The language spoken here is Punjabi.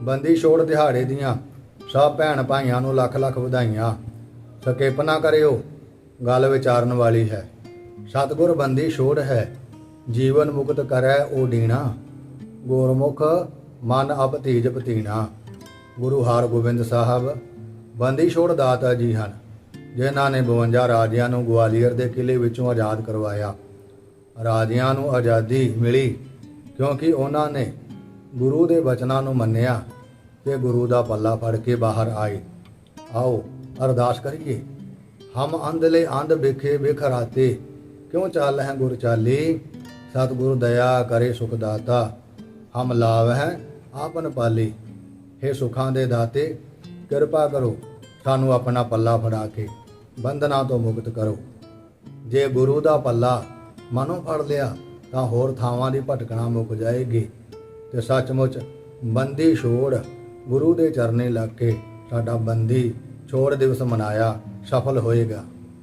ਬੰਦੀ ਛੋੜ ਦਿਹਾੜੇ ਦੀਆਂ ਸਭ ਭੈਣ ਭਾਈਆਂ ਨੂੰ ਲੱਖ ਲੱਖ ਵਧਾਈਆਂ। ਸਕੇਪ ਨਾ ਕਰਿਓ, ਗੱਲ ਵਿਚਾਰਨ ਵਾਲੀ ਹੈ। ਸਤਿਗੁਰ ਬੰਦੀ ਛੋੜ ਹੈ, ਜੀਵਨ ਮੁਕਤ ਕਰੈ ਉਹ ਡੀਣਾ। ਗੁਰਮੁਖ ਮਨ ਅਬ ਤੀਜ ਪਤੀਣਾ। ਗੁਰੂ ਹਰਗੋਬਿੰਦ ਸਾਹਿਬ, ਬੰਦੀ ਛੋੜ ਦਾਤਾ ਜੀ ਹਨ, ਜਿਨ੍ਹਾਂ ਨੇ 52 ਰਾਜਿਆਂ ਨੂੰ ਗਵਾਲੀਅਰ ਦੇ ਕਿਲੇ ਵਿੱਚੋਂ ਆਜ਼ਾਦ ਕਰਵਾਇਆ। ਰਾਜਿਆਂ ਨੂੰ ਆਜ਼ਾਦੀ ਮਿਲੀ, ਕਿਉਂਕਿ ਉਹਨਾਂ ਨੇ ਗੁਰੂ ਦੇ ਬਚਨਾਂ ਨੂੰ ਮੰਨਿਆ ਤੇ ਗੁਰੂ ਦਾ ਪੱਲਾ ਫੜ ਕੇ ਬਾਹਰ ਆਏ। ਆਓ, ਅਰਦਾਸ ਕਰੀਏ। ਹਮ ਅੰਧਲੇ ਅੰਧ ਵੇਖੇ ਵੇਖਰਾਤੇ ਕਿਉਂ ਚੱਲ ਹੈ ਗੁਰ ਚਾਲੀ? ਸਤਿਗੁਰ ਦਇਆ ਕਰੇ ਸੁਖ ਦਾਤਾ, ਹਮ ਲਾਵ ਹੈ ਆਪਨ ਪਾਲੀ। हे ਸੁਖਾਂ ਦੇ ਦਾਤੇ, ਕਿਰਪਾ ਕਰੋ ਸਾਨੂੰ ਆਪਣਾ ਪੱਲਾ ਫੜਾ ਕੇ ਬੰਧਨਾਂ ਤੋਂ ਮੁਕਤ ਕਰੋ। ਜੇ ਗੁਰੂ ਦਾ ਪੱਲਾ ਮਨੋਂ ਫੜ ਲਿਆ, ਤਾਂ ਹੋਰ ਥਾਵਾਂ ਦੀ ਭਟਕਣਾ ਮੁੱਕ ਜਾਏਗੀ। ਤੇ ਸੱਚਮੁੱਚ ਬੰਦੀ ਛੋੜ ਗੁਰੂ ਦੇ ਚਰਨੇ ਲੱਗ ਕੇ ਸਾਡਾ ਬੰਦੀ ਛੋੜ ਦਿਵਸ ਮਨਾਇਆ, ਸਫਲ ਹੋਏਗਾ।